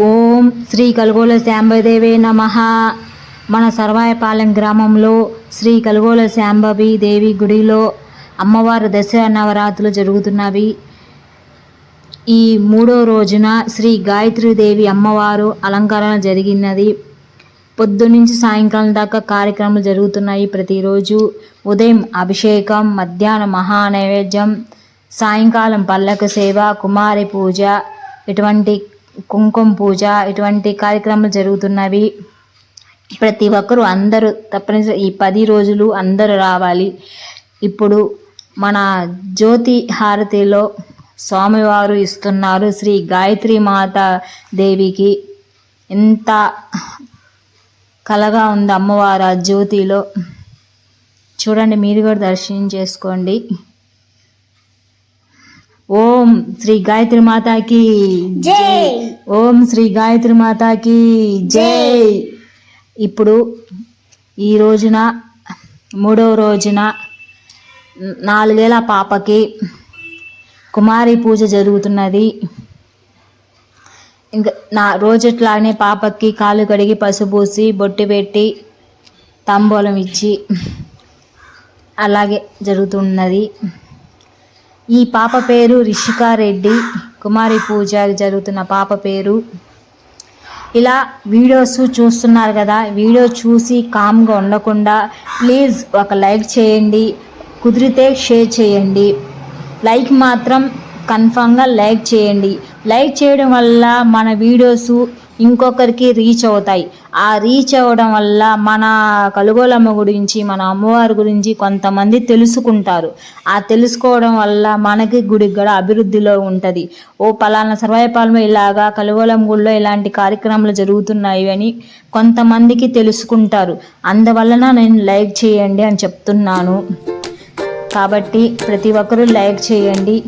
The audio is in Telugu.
ఓం శ్రీ కలుగోల శాంబదేవే నమ. మన సర్వాయపాలెం గ్రామంలో శ్రీ కలుగోల శాంబవి దేవి గుడిలో అమ్మవారు దసరా నవరాత్రులు జరుగుతున్నవి. ఈ మూడో రోజున శ్రీ గాయత్రీదేవి అమ్మవారు అలంకరణ జరిగినది. పొద్దునుంచి సాయంకాలం దాకా కార్యక్రమాలు జరుగుతున్నాయి. ప్రతిరోజు ఉదయం అభిషేకం మధ్యాహ్నం మహా నైవేద్యం సాయంకాలం పల్లక సేవ కుమారి పూజ ఇటువంటి కుంకుమ పూజ ఇటువంటి కార్యక్రమాలు జరుగుతున్నవి. ప్రతి ఒక్కరూ అందరూ తప్పనిసరి ఈ పది రోజులు అందరూ రావాలి. ఇప్పుడు మన జ్యోతి హారతిలో స్వామివారు ఇస్తున్నారు శ్రీ గాయత్రి మాత దేవికి. ఎంత కలగా ఉంది అమ్మవారు ఆ జ్యోతిలో. చూడండి మీరు కూడా దర్శనం చేసుకోండి. ఓం శ్రీ గాయత్రి మాతాకి జై. ఓం శ్రీ గాయత్రి మాతాకి జై. ఇప్పుడు ఈ రోజున మూడవ రోజున నాలుగేళ్ళ పాపకి కుమారి పూజ జరుగుతున్నది. ఇంకా నా రోజుట్లానే పాపకి కాలు కడిగి పసుపూసి బొట్టు పెట్టి తాంబూలం ఇచ్చి అలాగే జరుగుతున్నది. ఈ పాప పేరు రిషికారెడ్డి కుమారి పూజ జరుగుతున్న పాప పేరు. ఇలా వీడియోస్ చూస్తున్నారు కదా వీడియో చూసి కామ్గా ఉండకుండా ప్లీజ్ ఒక లైక్ చేయండి కుదిరితే షేర్ చేయండి. లైక్ మాత్రం కన్ఫామ్గా లైక్ చేయండి. లైక్ చేయడం వల్ల మన వీడియోస్ ఇంకొకరికి రీచ్ అవుతాయి. ఆ రీచ్ అవ్వడం వల్ల మన కలుగోలమ్మ గురించి మన అమ్మవారి గురించి కొంతమంది తెలుసుకుంటారు. ఆ తెలుసుకోవడం వల్ల మనకి గుడి కూడా అభివృద్ధిలో ఉంటుంది. ఓ పలానా సర్వాయపాలెం ఇలాగా కలుగోలం గుడిలో ఇలాంటి కార్యక్రమాలు జరుగుతున్నాయి అని కొంతమందికి తెలుసుకుంటారు. అందువలన నేను లైక్ చేయండి అని చెప్తున్నాను. కాబట్టి ప్రతి ఒక్కరూ లైక్ చేయండి.